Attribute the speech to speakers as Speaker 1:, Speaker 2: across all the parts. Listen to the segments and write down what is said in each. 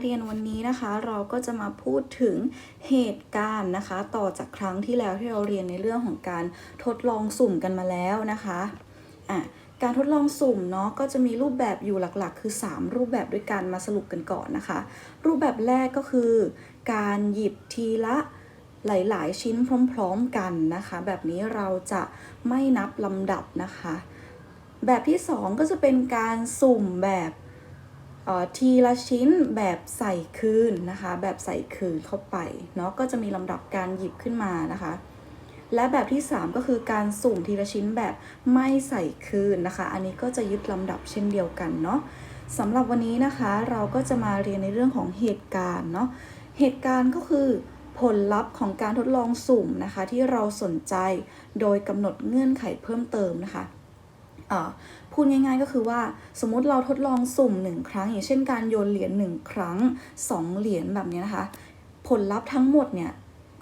Speaker 1: เรียนวันนี้นะคะ เราก็จะมาพูดถึงเหตุการณ์นะคะ ต่อจากครั้งที่แล้วที่เราเรียนในเรื่องของการทดลองสุ่มกันมาแล้วนะคะอะการทดลองสุ่มเนาะก็จะมีรูปแบบอยู่หลักๆ คือ 3 รูปแบบด้วยกันมาสรุปกันก่อนนะคะ รูปแบบแรกก็คือ การหยิบทีละหลาย ๆ ชิ้นพร้อม ๆ กันนะคะ แบบนี้เราจะไม่นับลำดับนะคะ แบบที่ 2 ก็จะเป็นการสุ่มแบบ ทีละชิ้นแบบใส่คืนนะคะ แบบใส่คืนเข้าไปเนาะก็จะมีลำดับการหยิบขึ้นมานะคะ และแบบที่ 3 ก็คือการสุ่มทีละชิ้นแบบไม่ใส่คืนนะคะ อันนี้ก็จะยึดลำดับเช่นเดียวกันเนาะสำหรับวันนี้นะคะเราก็จะมาเรียนในเรื่องของเหตุการณ์เนาะเหตุการณ์ก็คือผลลัพธ์ของการทดลองสุ่มนะคะ ที่เราสนใจโดยกำหนดเงื่อนไขเพิ่มเติมนะคะอ่าพูดง่ายๆก็คือว่าสมมติเราทดลองสุ่มหนึ่งครั้ง อย่างเช่นการโยนเหรียญหนึ่งครั้งสองเหรียญแบบนี้นะคะ ผลลัพธ์ทั้งหมดเนี่ย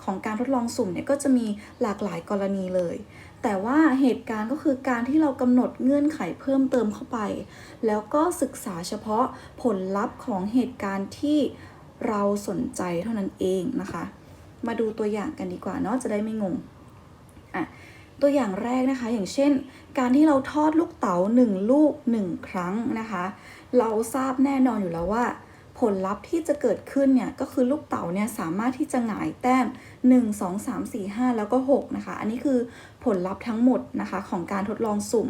Speaker 1: ของการทดลองสุ่มเนี่ยก็จะมีหลากหลายกรณีเลย แต่ว่าเหตุการณ์ก็คือการที่เรากำหนดเงื่อนไขเพิ่มเติมเข้าไป แล้วก็ศึกษาเฉพาะผลลัพธ์ของเหตุการณ์ที่เราสนใจเท่านั้นเองนะคะ มาดูตัวอย่างกันดีกว่าเนาะจะได้ไม่งงอะ ตัวอย่างแรกนะคะ อย่างเช่น การที่เราทอดลูกเต๋า1 ลูก 1 ครั้งนะคะ เราทราบแน่นอนอยู่แล้วว่า ผลลัพธ์ที่จะเกิดขึ้นเนี่ยก็คือลูกเต๋าเนี่ยสามารถที่จะหงายแต้ม 1 2 3 4 5 แล้วก็6นะคะ อันนี้คือผลลัพธ์ทั้งหมดนะคะของการทดลองสุ่ม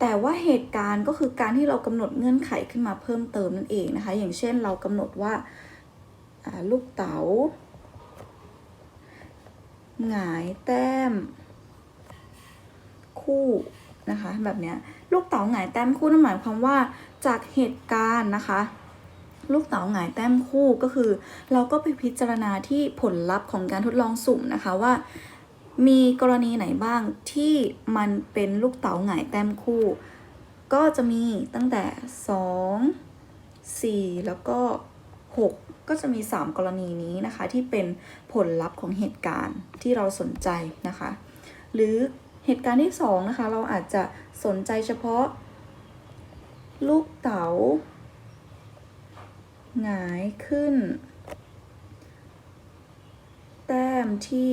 Speaker 1: แต่ว่าเหตุการณ์ก็คือการที่เรากำหนดเงื่อนไขขึ้นมาเพิ่มเติมนั่นเองนะคะ อย่างเช่นเรากำหนดว่าอ่าลูกเต๋า หงายแต้ม คู่นะคะแบบเนี้ยลูกเต๋าหงายแต้มคู่นั่นหมายความว่าจากเหตุการณ์นะคะ ลูกเต๋าหงายแต้มคู่ก็คือ เราก็ไปพิจารณาที่ผลลัพธ์ของการทดลองสุ่มนะคะว่า มีกรณีไหนบ้างที่มันเป็นลูกเต๋าหงายแต้มคู่ ก็จะมีตั้งแต่ 2 4 แล้วก็ 6 ก็จะมี 3 กรณีนี้นะคะที่เป็นผลลัพธ์ของเหตุการณ์ที่เราสนใจนะคะ หรือเหตุการณ์ที่2นะคะเราอาจจะสนใจเฉพาะ ลูกเต๋าหงายขึ้น แต้มที่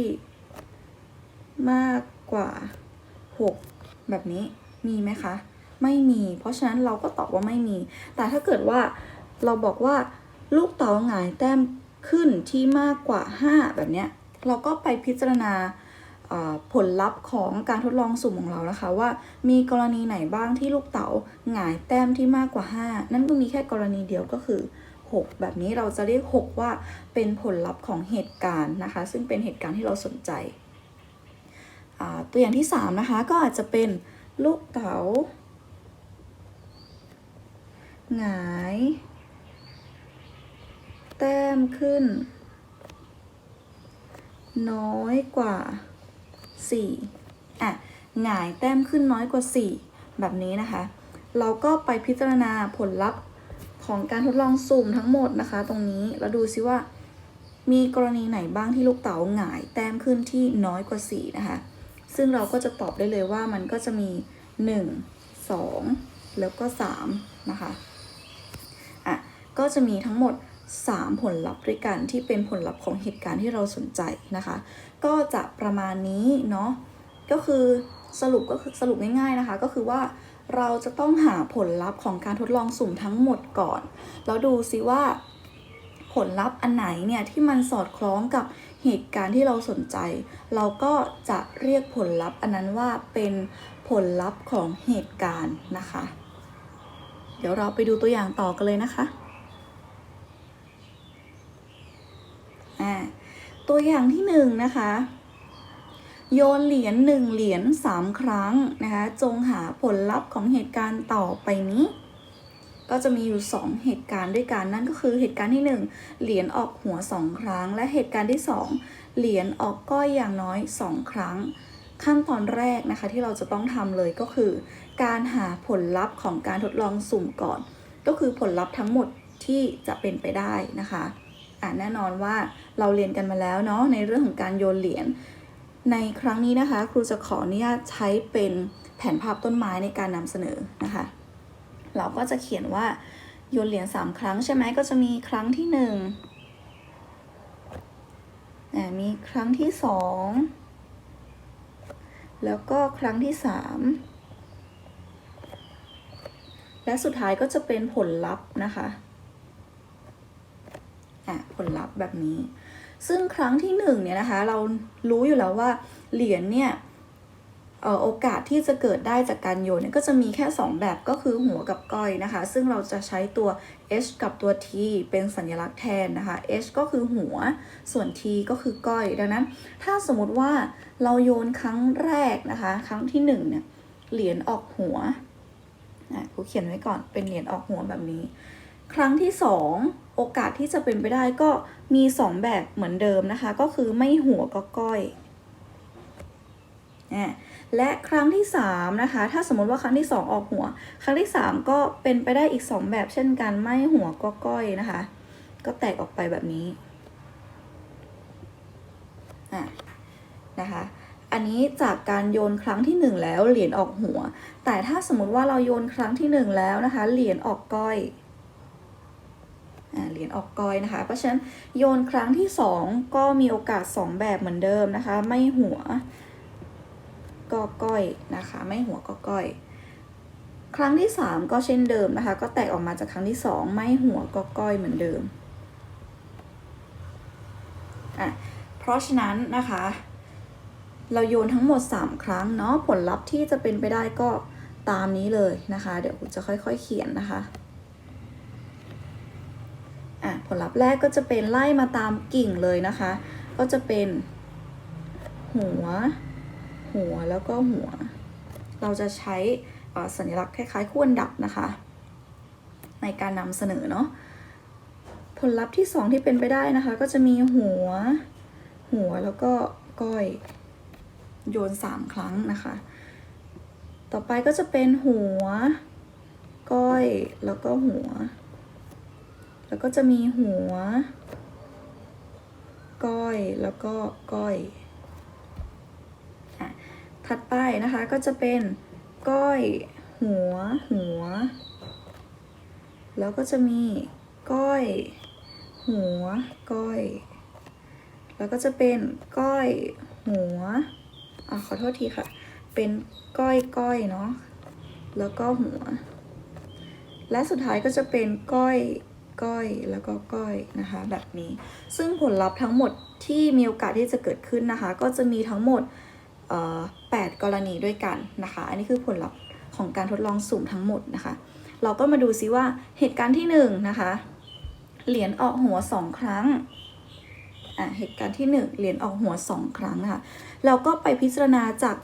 Speaker 1: มากกว่า 6 แบบนี้มีไหมคะ ไม่มี เพราะฉะนั้นเราก็ตอบว่าไม่มี แต่ถ้าเกิดว่าเราบอกว่า ลูกเต๋าหงายแต้มขึ้นที่มากกว่า 5 แบบเนี้ยเราก็ไปพิจารณาผลลัพธ์ของการทดลองสุ่มของเรานะคะ ว่ามีกรณีไหนบ้างที่ลูกเต๋าหงายแต้มที่มากกว่า 5 นั่นก็มีแค่กรณีเดียวก็คือ 6 แบบนี้เราจะเรียก 6 ว่าเป็นผลลัพธ์ของเหตุการณ์นะคะ ซึ่งเป็นเหตุการณ์ที่เราสนใจ ตัวอย่างที่ 3 นะคะ ก็อาจจะเป็นลูกเต๋าหงาย แต้มขึ้น น้อยกว่า 4 อะหงายแต้มขึ้นน้อยกว่า 4 แบบนี้นะคะ เราก็ไปพิจารณาผลลัพธ์ของการทดลองสุ่มทั้งหมดนะคะ ตรงนี้แล้วดูซิว่า มีกรณีไหนบ้างที่ลูกเต๋าหงายแต้มขึ้นที่น้อยกว่า 4 นะคะ ซึ่งเราก็จะตอบได้เลยว่ามันก็จะมี 1 2 แล้วก็ 3 นะคะ อะ ก็จะมีทั้งหมด 3 ผลลัพธ์ด้วยกันที่เป็นผลลัพธ์ของเหตุการณ์ที่เราสนใจนะคะ ก็จะประมาณนี้เนาะก็คือสรุปก็คือสรุปง่ายๆนะคะ ก็คือว่าเราจะต้องหาผลลัพธ์ของการทดลองสุ่มทั้งหมดก่อน แล้วดูซิว่า ผลลัพธ์อันไหนเนี่ยที่มันสอดคล้องกับเหตุการณ์ที่เราสนใจ เราก็จะเรียกผลลัพธ์อันนั้นว่าเป็นผลลัพธ์ของเหตุการณ์นะคะ เดี๋ยวเราไปดูตัวอย่างต่อกันเลยนะคะ อ่าตัวอย่างที่หนึ่งนะคะ โยนเหรียญหนึ่งเหรียญสามครั้งนะคะจงหาผลลัพธ์ของเหตุการณ์ต่อไปนี้ ก็จะมีอยู่ 2 เหตุการณ์ด้วยกันนั่นก็คือเหตุการณ์ที่ 1 เหรียญออกหัว 2 ครั้ง และเหตุการณ์ที่ 2 เหรียญออกก้อยอย่างน้อย 2 ครั้ง ขั้นตอนแรกนะคะที่เราจะต้องทำเลยก็คือ การหาผลลัพธ์ของการทดลองสุ่มก่อน ก็คือผลลัพธ์ทั้งหมดที่จะเป็นไปได้นะคะ อ่าแน่นอนว่าเราเรียนกันมาแล้วเนาะในเรื่องของการโยนเหรียญในครั้งนี้นะคะ ครูจะขออนุญาตใช้เป็นแผนภาพต้นไม้ในการนำเสนอนะคะ เราก็จะเขียนว่าโยนเหรียญสามครั้งใช่ไหมก็จะมีครั้งที่หนึ่งมีครั้งที่สองแล้วก็ครั้งที่สามและสุดท้ายก็จะเป็นผลลัพธ์นะคะ อะผลลัพธ์แบบนี้ ซึ่งครั้งที่หนึ่งเนี่ยนะคะเรารู้อยู่แล้วว่าเหรียญเนี่ยโอกาสที่จะเกิดได้จากการโยนเนี่ยก็จะมีแค่ 2 แบบก็คือหัวกับก้อยนะคะ ซึ่งเราจะใช้ตัว h กับตัว t เป็นสัญลักษณ์แทนนะคะ h ก็คือหัวส่วน t ก็คือก้อย ดังนั้น ถ้าสมมติว่าเราโยนครั้งแรกนะคะ ครั้งที่หนึ่งเนี่ยเหรียญออกหัวอะกูเขียนไว้ก่อนเป็นเหรียญออกหัวแบบนี้ ครั้งที่สองโอกาสที่จะเป็นไปได้ก็มีสองแบบเหมือนเดิมนะคะ ก็คือไม่หัวก็ก้อยและครั้งที่สามนะคะ ถ้าสมมติว่าครั้งที่สองออกหัว ครั้งที่สามก็เป็นไปได้อีกสองแบบเช่นกัน ไม่หัวก็ก้อยนะคะ ก็แตกออกไปแบบนี้อะนะคะอันนี้จากการโยนครั้งที่หนึ่งแล้วเหรียญออกหัว แต่ถ้าสมมติว่าเราโยนครั้งที่หนึ่งแล้วนะคะ เหรียญออกก้อย เหรียญออกก้อยนะคะ เพราะฉะนั้นโยนครั้งที่สองก็มีโอกาสสองแบบเหมือนเดิมนะคะ ไม่หัวก็ก้อยนะคะ ไม่หัวก็ก้อย ครั้งที่สามก็เช่นเดิมนะคะ ก็แตกออกมาจากครั้งที่สองไม่หัวก็ก้อยเหมือนเดิมอะเพราะฉะนั้นนะคะ เราโยนทั้งหมด 3 ครั้งเนาะผลลัพธ์ที่จะเป็นไปได้ก็ตามนี้เลยนะคะ เดี๋ยวจะค่อยๆเขียนนะคะ อะผลลัพธ์แรกก็จะเป็นไล่มาตามกิ่งเลยนะคะ ก็จะเป็น หัว หัวแล้วก็หัว เราจะใช้สัญลักษณ์คล้ายๆ คู่อันดับนะคะ ในการนำเสนอเนาะผลลัพธ์ที่ 2 ที่เป็นไปได้นะคะ ก็จะมีหัว หัวแล้วก็ก้อยโยน 3 ครั้งนะคะ ต่อไปก็จะเป็นหัว ก้อยแล้วก็หัว แล้วก็จะมีหัว ก้อยแล้วก็ก้อยถัดไปนะคะก็จะเป็นก้อย หัว หัว แล้วก็จะมีก้อย หัว ก้อย แล้วก็จะเป็นก้อย หัวอะขอโทษทีค่ะ เป็นก้อยก้อยเนาะแล้วก็หัว และสุดท้ายก็จะเป็นก้อย ก้อยแล้วก็ก้อยนะคะแบบนี้ ซึ่งผลลัพธ์ทั้งหมดที่มีโอกาสที่จะเกิดขึ้นนะคะ ก็จะมีทั้งหมดเอ่อ8กรณีด้วยกันนะคะ อันนี้คือผลลัพธ์ของการทดลองสุ่มทั้งหมดนะคะ เราก็มาดูซิว่าเหตุการณ์ที่1นงนะคะเหรียญออกหัว 2 ครั้งอะเหตุการณ์ที่ 1 เหรียญออกหัว 2 ครั้งนะคะเราก็ไปพิจารณาจาก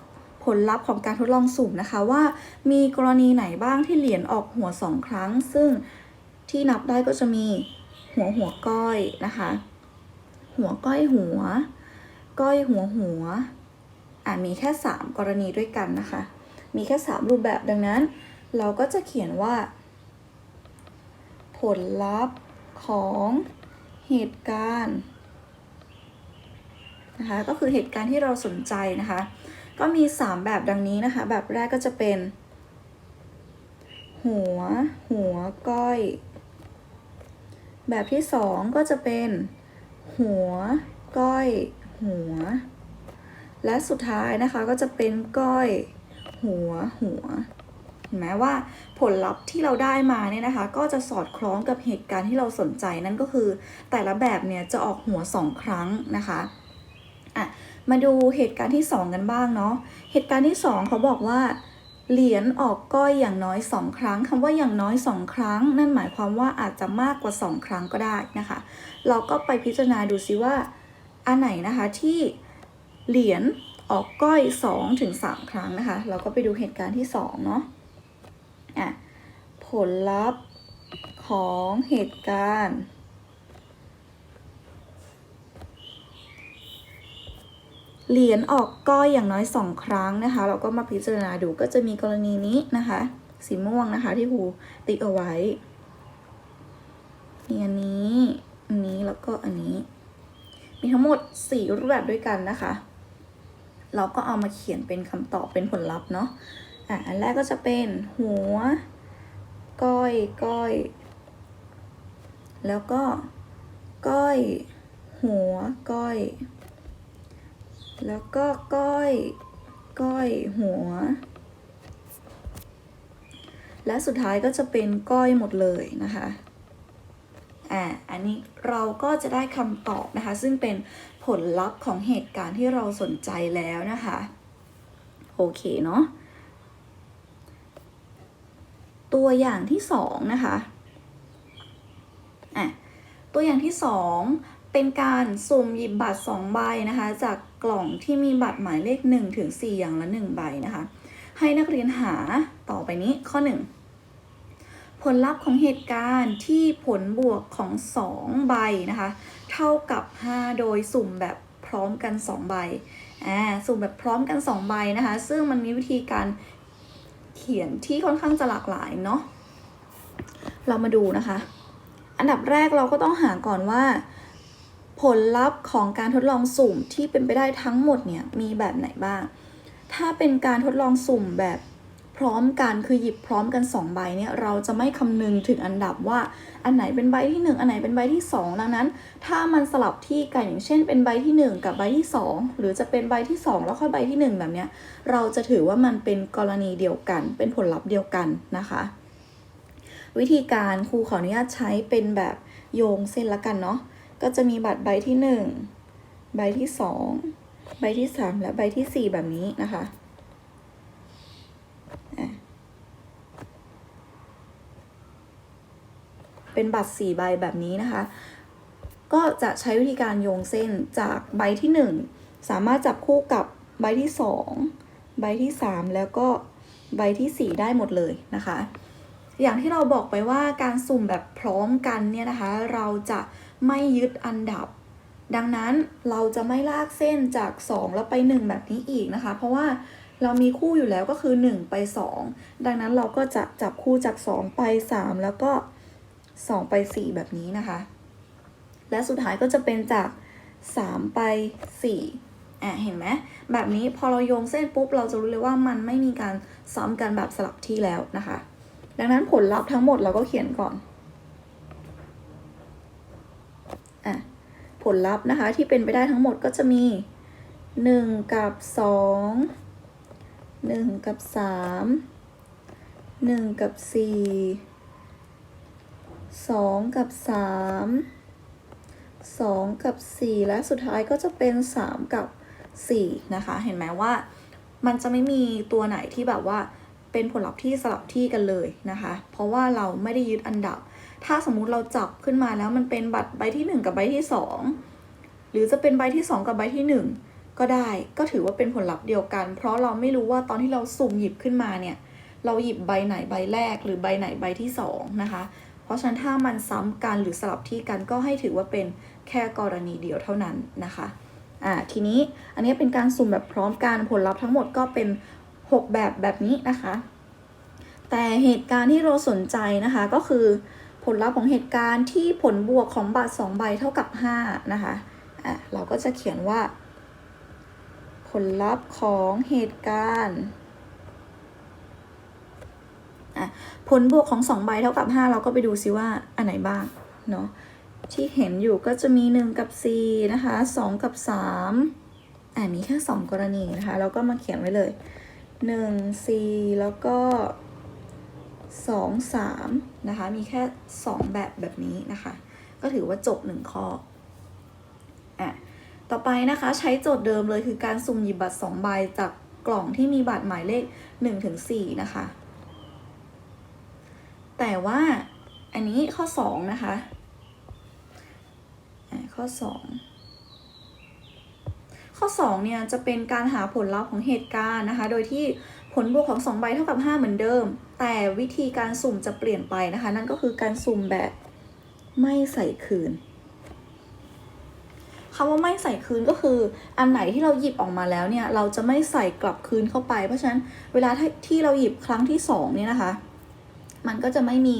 Speaker 1: ผลลัพธ์ของการทดลองสุ่มนะคะว่ามีกรณีไหนบ้างที่เหรียญออกหัว 2 ครั้ง ซึ่ง ที่นับได้ก็จะมีหัวหัวก้อยนะคะ หัวก้อยหัว ก้อยหัวหัวอ่ามีแค่ 3 กรณีด้วยกันนะคะ มีแค่ 3 รูปแบบดังนั้น เราก็จะเขียนว่า ผลลัพธ์ของเหตุการณ์นะคะก็คือเหตุการณ์ที่เราสนใจนะคะ ก็มี 3 แบบดังนี้นะคะ แบบแรกก็จะเป็น หัว หัวก้อย แบบที่2ก็จะเป็น หัว ก้อย หัว และสุดท้ายนะคะก็จะเป็นก้อย หัว หัวเห็นไหมว่าผลลัพธ์ที่เราได้มาเนี่ยนะคะ ก็จะสอดคล้องกับเหตุการณ์ที่เราสนใจนั่นก็คือ แต่ละแบบเนี่ยจะออกหัวสองครั้งนะคะอะมาดูเหตุการณ์ที่ 2 กันบ้างเนาะเหตุการณ์ที่ 2 เขาบอกว่า เหรียญออกก้อยอย่างน้อย 2 ครั้งคำว่าอย่างน้อย 2 ครั้ง นั่นหมายความว่าอาจจะมากกว่า 2 ครั้งก็ได้นะคะ เราก็ไปพิจารณาดูซิว่าอันไหนนะคะที่เหรียญออกก้อย2ถึง3ครั้งนะคะ เราก็ไปดูเหตุการณ์ที่2เนาะอะผลลัพธ์ของเหตุการณ์ เหรียญออกก้อยอย่างน้อย2ครั้งนะคะ เราก็มาพิจารณาดูก็จะมีกรณีนี้นะคะ สีม่วงนะคะที่ครูติ๊กเอาไว้มีอันนี้ อันนี้แล้วก็อันนี้ มีทั้งหมด 4 รูปแบบด้วยกันนะคะ เราก็เอามาเขียนเป็นคำตอบเป็นผลลัพธ์เนาะอะอันแรกก็จะเป็นหัว ก้อย ก้อย แล้วก็ ก้อย หัว ก้อย แล้วก็ก้อยก้อยหัว และสุดท้ายก็จะเป็นก้อยหมดเลยนะคะอ่าอันนี้เราก็จะได้คำตอบนะคะ ซึ่งเป็นผลลัพธ์ของเหตุการณ์ที่เราสนใจแล้วนะคะ โอเคเนาะตัวอย่างที่สองนะคะอะตัวอย่างที่สอง เป็นการสุ่มหยิบบัตร2ใบนะคะ จากกล่องที่มีบัตรหมายเลข1ถึง4อย่างละ1ใบนะคะ ให้นักเรียนหาต่อไปนี้ข้อ 1 ผลลัพธ์ของเหตุการณ์ที่ผลบวกของ 2 ใบนะคะ เท่ากับ 5 โดยสุ่มแบบพร้อมกัน 2 ใบอ่าสุ่มแบบพร้อมกัน 2 ใบนะคะ ซึ่งมันมีวิธีการเขียนที่ค่อนข้างจะหลากหลายเนาะเรามาดูนะคะ อันดับแรกเราก็ต้องหาก่อนว่า ผลลัพธ์ของการทดลองสุ่มที่เป็นไปได้ทั้งหมดเนี่ยมีแบบไหนบ้าง ถ้าเป็นการทดลองสุ่มแบบพร้อมกันคือหยิบพร้อมกัน 2 ใบเนี่ยเราจะไม่คำนึงถึงอันดับว่าอันไหนเป็นใบที่ 1 อันไหนเป็นใบที่ 2 ดังนั้น ถ้ามันสลับที่กันอย่างเช่น เป็นใบที่ 1 กับใบที่ 2 หรือจะเป็นใบที่ 2 แล้วค่อยใบที่ 1 แบบเนี้ยเราจะถือว่ามันเป็นกรณีเดียวกัน เป็นผลลัพธ์เดียวกันนะคะ วิธีการครูขออนุญาตใช้เป็นแบบโยงเส้นละกันเนาะ ก็จะมีบัตรใบที่หนึ่งใบที่สองใบที่สามและใบที่สี่แบบนี้นะคะเป็นบัตรสี่ใบแบบนี้นะคะ ก็จะใช้วิธีการโยงเส้นจากใบที่หนึ่งสามารถจับคู่กับใบที่สองใบที่สามแล้วก็ใบที่สี่ได้หมดเลยนะคะ อย่างที่เราบอกไปว่าการสุ่มแบบพร้อมกันเนี่ยนะคะ เราจะ ไม่ยึดอันดับ ดังนั้นเราจะไม่ลากเส้นจาก 2 แล้วไป 1 แบบนี้อีกนะคะ เพราะว่าเรามีคู่อยู่แล้วก็คือ 1 ไป 2 ดังนั้นเราก็จะจับคู่จาก 2 ไป 3 แล้วก็ 2 ไป 4 แบบนี้นะคะ และสุดท้ายก็จะเป็นจาก 3 ไป 4อะเห็นไหมแบบนี้พอเราโยงเส้นปุ๊บ เราจะรู้เลยว่ามันไม่มีการซ้ำกันแบบสลับที่แล้วนะคะ ดังนั้นผลลัพธ์ทั้งหมดเราก็เขียนก่อน อะ ผลลัพธ์นะคะ ที่เป็นไปได้ทั้งหมดก็จะมี 1 กับ 2 1 กับ 3 1 กับ 4 2 กับ 3 2 กับ 4 และสุดท้ายก็จะเป็น 3 กับ 4 นะคะ เห็นไหมว่ามันจะไม่มีตัวไหนที่แบบว่าเป็นผลลัพธ์ที่สลับที่กันเลยนะคะ เพราะว่าเราไม่ได้ยึดอันดับ ถ้าสมมุติเราจับขึ้นมาแล้วมันเป็นบัตรใบที่ 1 กับใบที่ 2 หรือจะเป็นใบที่ 2 กับใบที่ 1 ก็ได้ก็ถือว่าเป็นผลลัพธ์เดียวกัน เพราะเราไม่รู้ว่าตอนที่เราสุ่มหยิบขึ้นมาเนี่ยเราหยิบใบไหนใบแรก หรือใบไหนใบที่ 2 นะคะ เพราะฉะนั้นถ้ามันซ้ำกันหรือสลับที่กันก็ให้ถือว่าเป็นแค่กรณีเดียวเท่านั้นนะคะอ่าทีนี้อันนี้เป็นการสุ่มแบบพร้อมกันผลลัพธ์ทั้งหมดก็เป็น 6 แบบแบบนี้นะคะ แต่เหตุการณ์ที่เราสนใจนะคะก็คือ ผลลัพธ์ของเหตุการณ์ที่ผลบวกของบัตร2ใบเท่ากับ 5 นะคะอะเราก็จะเขียนว่า ผลลัพธ์ของเหตุการณ์อะผลบวกของ2ใบเท่ากับ 5 เราก็ไปดูซิว่าอันไหนบ้างเนาะที่เห็นอยู่ก็จะมี 1 กับ 4 นะคะ 2 กับ 3อ่ามีแค่ 2 กรณีนะคะ เราก็มาเขียนไว้เลย 1 4 แล้วก็ สองสามนะคะ มีแค่สองแบบแบบนี้นะคะ ก็ถือว่าจบหนึ่งข้ออะต่อไปนะคะใช้โจทย์เดิมเลยคือการสุ่มหยิบบัตรสองใบจากกล่องที่มีบัตรหมายเลขหนึ่งถึงสี่นะคะ แต่ว่าอันนี้ข้อสองนะคะอะข้อสองข้อ2เนี่ยจะเป็นการหาผลลัพธ์ของเหตุการณ์นะคะ โดยที่ ผลบวกของ2ใบเท่ากับ 5 เหมือนเดิม แต่วิธีการสุ่มจะเปลี่ยนไปนะคะ นั่นก็คือการสุ่มแบบไม่ใส่คืนคำว่าไม่ใส่คืนก็คืออันไหนที่เราหยิบออกมาแล้วเนี่ย เราจะไม่ใส่กลับคืนเข้าไป เพราะฉะนั้นเวลาที่เราหยิบครั้งที่2เนี่ยนะคะ มันก็จะไม่มี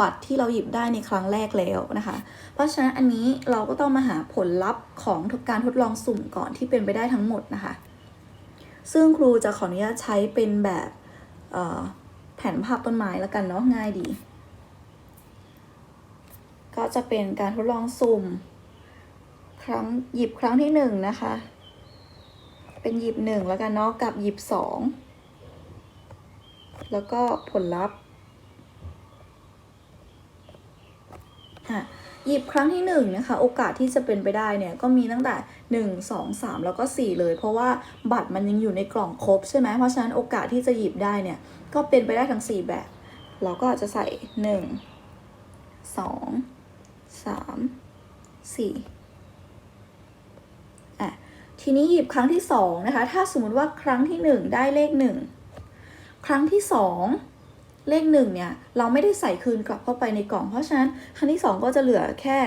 Speaker 1: บัตรที่เราหยิบได้ในครั้งแรกแล้วนะคะ เพราะฉะนั้นอันนี้เราก็ต้องมาหาผลลัพธ์ของการทดลองสุ่มก่อนที่เป็นไปได้ทั้งหมดนะคะ ซึ่งครูจะขออนุญาตใช้เป็นแบบแผนภาพต้นไม้ล้วกันเนาะง่ายดี ก็จะเป็นการทดลองสุ่ม ครั้งหยิบครั้งที่หนึ่งนะคะ เป็นหยิบหนึ่งแล้วกันเนาะกับหยิบสองแล้วก็ผลลัพธ์อะ หยิบครั้งที่หนึ่งนะคะ โอกาสที่จะเป็นไปได้เนี่ยก็มีตั้งแต่หนึ่งสองสามแล้วก็สี่เลย เพราะว่าบัตรมันยังอยู่ในกล่องครบใช่ไหมเพราะฉะนั้นโอกาสที่จะหยิบได้เนี่ยก็เป็นไปได้ทั้งสี่แบบ เราก็อาจจะใส่หนึ่งสองสามสี่อะทีนี้หยิบครั้งที่สองนะคะ ถ้าสมมติว่าครั้งที่หนึ่งได้เลขหนึ่งครั้งที่สอง เลขหนึ่งเนี่ยเราไม่ได้ใส่คืนกลับเข้าไปในกล่อง เพราะฉะนั้นครั้งที่สองก็จะเหลือแค่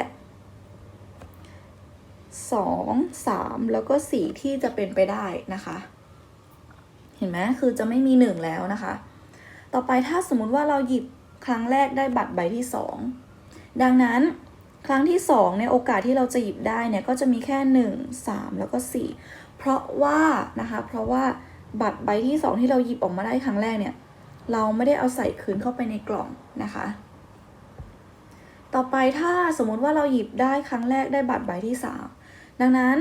Speaker 1: สองสามแล้วก็สี่ที่จะเป็นไปได้นะคะ เห็นไหมคือจะไม่มีหนึ่งแล้วนะคะ ต่อไปถ้าสมมุติว่าเราหยิบครั้งแรกได้บัตรใบที่สองดังนั้นครั้งที่สองเนี่ยโอกาสที่เราจะหยิบได้เนี่ยก็จะมีแค่หนึ่งสามแล้วก็สี่เพราะว่านะคะเพราะว่าบัตรใบที่สองที่เราหยิบออกมาได้ครั้งแรกเนี่ย เราไม่ได้เอาใส่คืนเข้าไปในกล่องนะคะ ต่อไปถ้าสมมุติว่าเราหยิบได้ครั้งแรกได้บัตรใบที่สามดังนั้น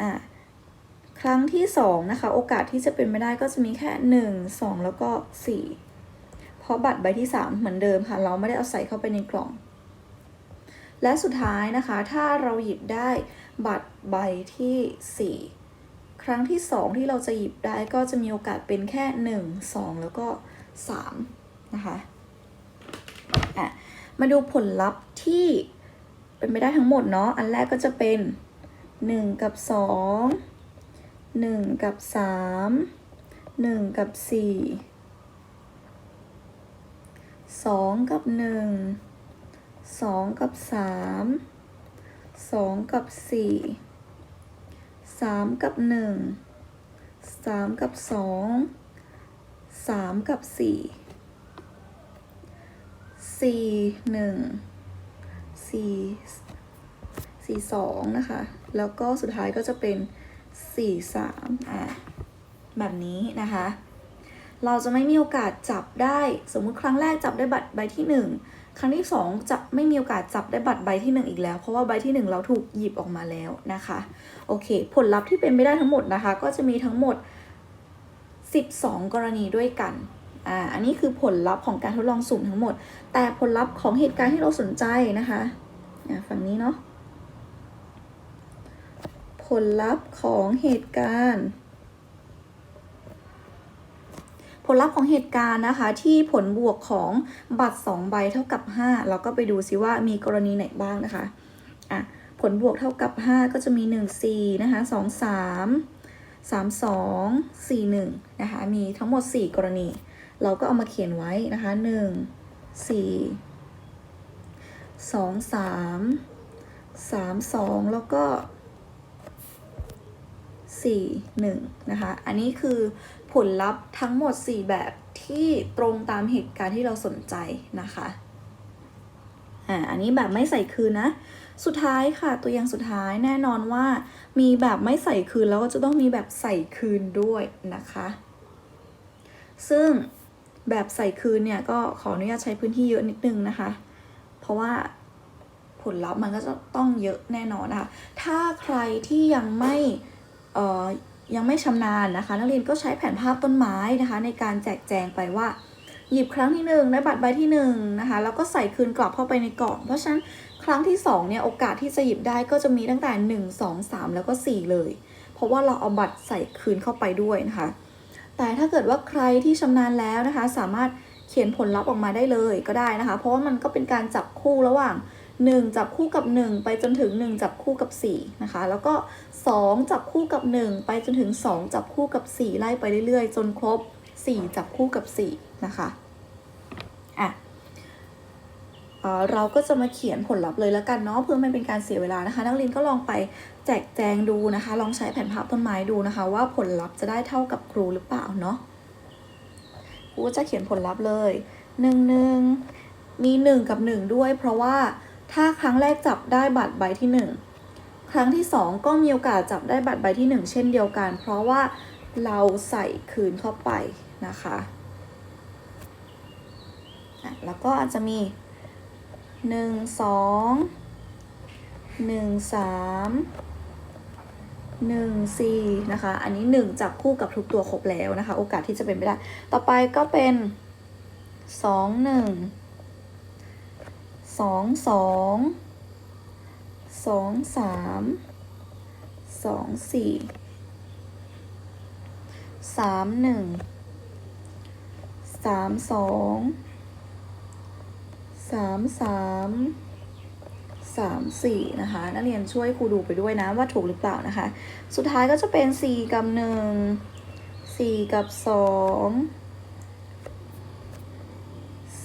Speaker 1: อ่าครั้งที่สองนะคะ โอกาสที่จะเป็นไม่ได้ก็จะมีแค่หนึ่งสองแล้วก็สี่เพราะบัตรใบที่สามเหมือนเดิมค่ะ เราไม่ได้เอาใส่เข้าไปในกล่อง และสุดท้ายนะคะ ถ้าเราหยิบได้บัตรใบที่สี่ครั้งที่สองที่เราจะหยิบได้ก็จะมีโอกาสเป็นแค่หนึ่งสองแล้วก็ามนะคะอะมาดูผลลัพธ์ที่เป็นไปได้ทั้งหมดเนาะ อันแรกก็จะเป็นหนึ่งกับสองหนึ่งกับสามหนึ่งกับสี่สองกับหนึ่งสองกับสามสองกับสี่สามกับหนึ่งสามกับสอง สามกับสี่สี่หนึ่งสี่สี่สองนะคะ แล้วก็สุดท้ายก็จะเป็นสี่สามอะแบบนี้นะคะ เราจะไม่มีโอกาสจับได้ สมมุติครั้งแรกจับได้บัตรใบที่หนึ่งครั้งที่สองจะไม่มีโอกาสจับได้บัตรใบที่หนึ่งอีกแล้ว เพราะว่าใบที่หนึ่งเราถูกหยิบออกมาแล้วนะคะ โอเค ผลลัพธ์ที่เป็นไม่ได้ทั้งหมดนะคะ ก็จะมีทั้งหมด 12 กรณีด้วยกันอ่าอันนี้คือผลลัพธ์ของการทดลองสุ่มทั้งหมด แต่ผลลัพธ์ของเหตุการณ์ที่เราสนใจนะคะอ่าฝั่งนี้เนาะผลลัพธ์ของเหตุการณ์ ผลลัพธ์ของเหตุการณ์นะคะ ที่ผลบวกของบัตร 2 ใบเท่ากับ5เราก็ไปดูซิว่ามีกรณีไหนบ้างนะคะอะผลบวกเท่ากับ 5 ก็จะมี 1 4 นะคะ 2 3 3 2 4 1นะคะมีทั้งหมด 4 กรณี เราก็เอามาเขียนไว้นะคะ1 4 2 3 3 2 แล้วก็ 4 1นะคะอันนี้คือผลลัพธ์ทั้งหมด 4 แบบที่ตรงตามเหตุการณ์ที่เราสนใจนะคะ อ่าอันนี้แบบไม่ใส่คืนนะ สุดท้ายค่ะ ตัวอย่างสุดท้ายแน่นอนว่า มีแบบไม่ใส่คืนแล้วก็จะต้องมีแบบใส่คืนด้วยนะคะ ซึ่งแบบใส่คืนเนี่ยก็ขออนุญาตใช้พื้นที่เยอะนิดนึงนะคะ เพราะว่าผลลัพธ์มันก็จะต้องเยอะแน่นอนนะคะ ถ้าใครที่ยังไม่เอ่อยังไม่ชำนาญนะคะ นักเรียนก็ใช้แผนภาพต้นไม้นะคะ ในการแจกแจงไปว่า หยิบครั้งที่หนึ่งได้บัตรใบที่หนึ่งนะคะแล้วก็ใส่คืนกลับเข้าไปในกล่อง เพราะฉะนั้นครั้งที่สองเนี่ยโอกาสที่จะหยิบได้ก็จะมีตั้งแต่หนึ่งสองสามแล้วก็สี่เลย เพราะว่าเราเอาบัตรใส่คืนเข้าไปด้วยนะคะ แต่ถ้าเกิดว่าใครที่ชำนาญแล้วนะคะ สามารถเขียนผลลัพธ์ออกมาได้เลยก็ได้นะคะ เพราะว่ามันก็เป็นการจับคู่ระหว่าง 1 จับคู่กับ 1 ไปจนถึง 1 จับคู่กับ4นะคะแล้วก็ 2 จับคู่กับ 1 ไปจนถึง 2 จับคู่กับ 4 ไล่ไปเรื่อยๆ จนครบ 4 จับคู่กับ 4 นะคะอะเราก็จะมาเขียนผลลัพธ์เลยแล้วกันเนาะเพื่อไม่เป็นการเสียเวลานะคะ นักเรียนก็ลองไปแจกแจงดูนะคะ ลองใช้แผ่นพับต้นไม้ดูนะคะ ว่าผลลัพธ์จะได้เท่ากับครูหรือเปล่าเนาะครูก็จะเขียนผลลัพธ์เลยหนึ่งหนึ่งมีหนึ่งกับหนึ่งด้วย เพราะว่าถ้าครั้งแรกจับได้บัตรใบที่หนึ่งครั้งที่สองก็มีโอกาสจับได้บัตรใบที่หนึ่งเช่นเดียวกัน เพราะว่าเราใส่คืนเข้าไป นะคะแล้วก็อาจจะมีหนึ่งสองหนึ่งสามหนึ่งสี่นะคะ อันนี้หนึ่งจับคู่กับทุกตัวครบแล้วนะคะ โอกาสที่จะเป็นไปได้ ต่อไปก็เป็นสองหนึ่งสองสอง สามสองสามสามสองสามสามสามสี่นะคะนักเรียนช่วยครูดูไปด้วยนะว่าถูกหรือเปล่านะคะ สุดท้ายก็จะเป็นสี่กับหนึ่งสี่กับสอง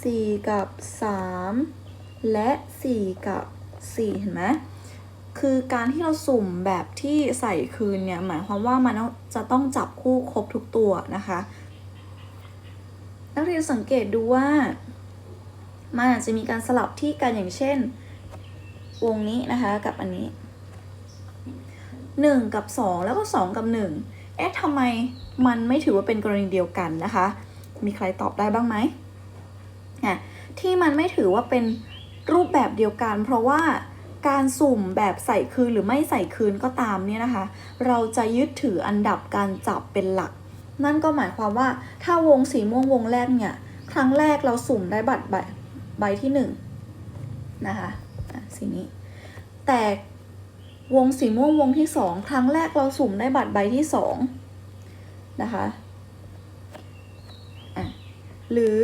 Speaker 1: สี่กับสามและสี่กับสี่เห็นไหมคือการที่เราสุ่มแบบที่ใส่คืนเนี่ยหมายความว่ามันจะต้องจับคู่ครบทุกตัวนะคะ นักเรียนสังเกตดูว่า มันอาจจะมีการสลับที่กันอย่างเช่น วงนี้นะคะกับอันนี้หนึ่งกับสองแล้วก็สองกับหนึ่งเอ๊ะทำไมมันไม่ถือว่าเป็นกรณีเดียวกันนะคะ มีใครตอบได้บ้างไหมอะที่มันไม่ถือว่าเป็นรูปแบบเดียวกัน เพราะว่าการสุ่มแบบใส่คืนหรือไม่ใส่คืนก็ตามเนี่ยนะคะ เราจะยึดถืออันดับการจับเป็นหลัก นั่นก็หมายความว่าถ้าวงสีม่วงวงแรกเนี่ย ครั้งแรกเราสุ่มได้บัตรใบใบที่หนึ่งนะคะสีนี้ แต่วงสีม่วงวงที่สองครั้งแรกเราสุ่มได้บัตรใบที่สองนะคะะหรือ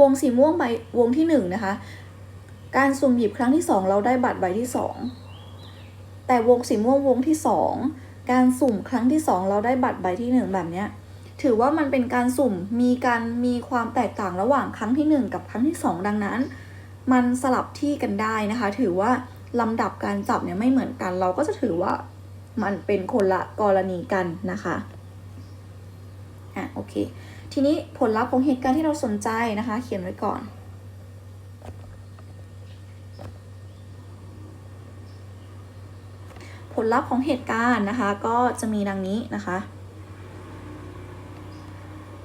Speaker 1: วงสีม่วงใบวงที่หนึ่งนะคะการสุ่มหยิบครั้งที่สองเราได้บัตรใบที่สองแต่วงสีม่วงวงที่สอง การสุ่มครั้งที่สองเราได้บัตรใบที่หนึ่งแบบเนี้ยถือว่ามันเป็นการสุ่มมีการมีความแตกต่างระหว่างครั้งที่หนึ่งกับครั้งที่สองดังนั้น มันสลับที่กันได้นะคะ ถือว่าลำดับการจับเนี่ยไม่เหมือนกัน เราก็จะถือว่ามันเป็นคนละกรณีกันนะคะอะโอเค ทีนี้ผลลัพธ์ของเหตุการณ์ที่เราสนใจนะคะ เขียนไว้ก่อน ลลัพธ์ของเหตุการณ์นะคะ ก็จะมีดังนี้นะคะ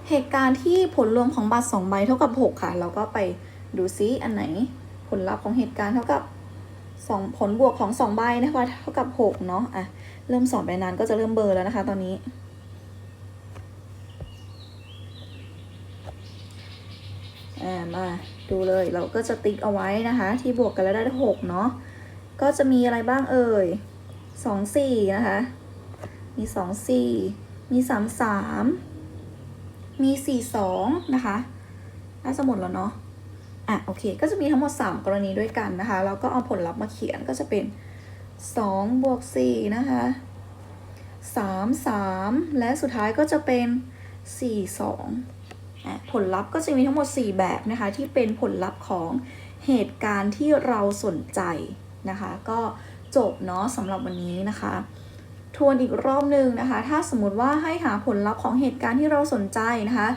Speaker 1: เหตุการณ์ที่ผลรวมของบัตร2ใบเท่ากับ 6 ค่ะ เราก็ไปดูซิอันไหนผลลัพธ์ของเหตุการณ์เท่ากับ2ผลบวกของ2ใบนะคะเท่ากับ6เนาะอะเริ่มสอนไปนานก็จะเริ่มเบอร์แล้วนะคะ ตอนนี้มาดูเลยเราก็จะติ๊กเอาไว้นะคะ ที่บวกกันแล้วได้หกเนาะก็จะมีอะไรบ้างเอ่ย สองสี่นะคะ มีสองสี่มีสามสามมีสี่สองนะคะน่าจะหมดแล้วเนาะอะโอเค ก็จะมีทั้งหมด 3 กรณีด้วยกันนะคะแล้วก็เอาผลลัพธ์มาเขียนก็จะเป็น2บวก4นะคะ3 3 และสุดท้ายก็จะเป็น 4 2อะผลลัพธ์ก็จะมีทั้งหมด 4 แบบนะคะที่เป็นผลลัพธ์ของเหตุการณ์ที่เราสนใจนะคะ ก็ จบเนาะสำหรับวันนี้นะคะ ทวนอีกรอบหนึ่งนะคะ ถ้าสมมติว่าให้หาผลลัพธ์ของเหตุการณ์ที่เราสนใจนะคะ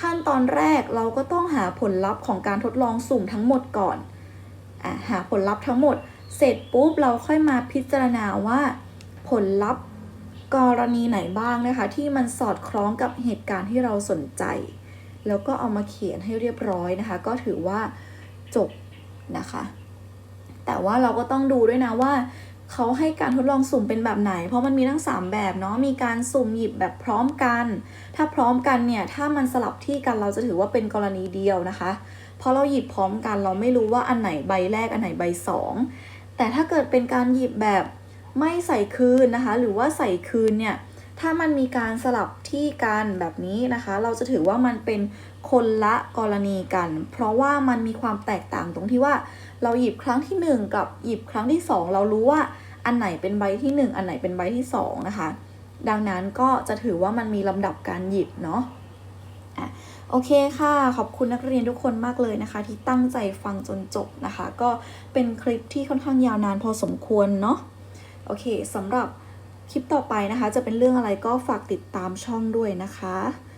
Speaker 1: ขั้นตอนแรกเราก็ต้องหาผลลัพธ์ของการทดลองสุ่มทั้งหมดก่อนอหาผลลัพธ์ทั้งหมด เสร็จปุ๊บเราค่อยมาพิจารณาว่า ผลลัพธ์กรณีไหนบ้างนะคะ ที่มันสอดคล้องกับเหตุการณ์ที่เราสนใจ แล้วก็เอามาเขียนให้เรียบร้อยนะคะ ก็ถือว่าจบนะคะ แต่ว่าเราก็ต้องดูด้วยนะว่าเขาให้การทดลองสุ่มเป็นแบบไหน เพราะมันมีทั้ง 3 แบบเนาะ มีการสุ่มหยิบแบบพร้อมกัน ถ้าพร้อมกันเนี่ย ถ้ามันสลับที่กันเราจะถือว่าเป็นกรณีเดียวนะคะ เพราะเราหยิบพร้อมกันเราไม่รู้ว่าอันไหนใบแรกอันไหนใบสองแต่ถ้าเกิดเป็นการหยิบแบบไม่ใส่คืนนะคะ หรือว่าใส่คืนเนี่ย ถ้ามันมีการสลับที่กันแบบนี้นะคะ เราจะถือว่ามันเป็น คนละกรณีกัน เพราะว่ามันมีความแตกต่างตรงที่ว่า เราหยิบครั้งที่ 1 กับหยิบครั้งที่ 2 เรารู้ว่าอันไหนเป็นใบที่ 1 อันไหนเป็นใบที่2นะคะ ดังนั้นก็จะถือว่ามันมีลำดับการหยิบเนาะอะโอเคค่ะ ขอบคุณนักเรียนทุกคนมากเลยนะคะ ที่ตั้งใจฟังจนจบนะคะ ก็เป็นคลิปที่ค่อนข้างยาวนานพอสมควรเนาะโอเคสำหรับคลิปต่อไปนะคะ จะเป็นเรื่องอะไรก็ฝากติดตามช่องด้วยนะคะ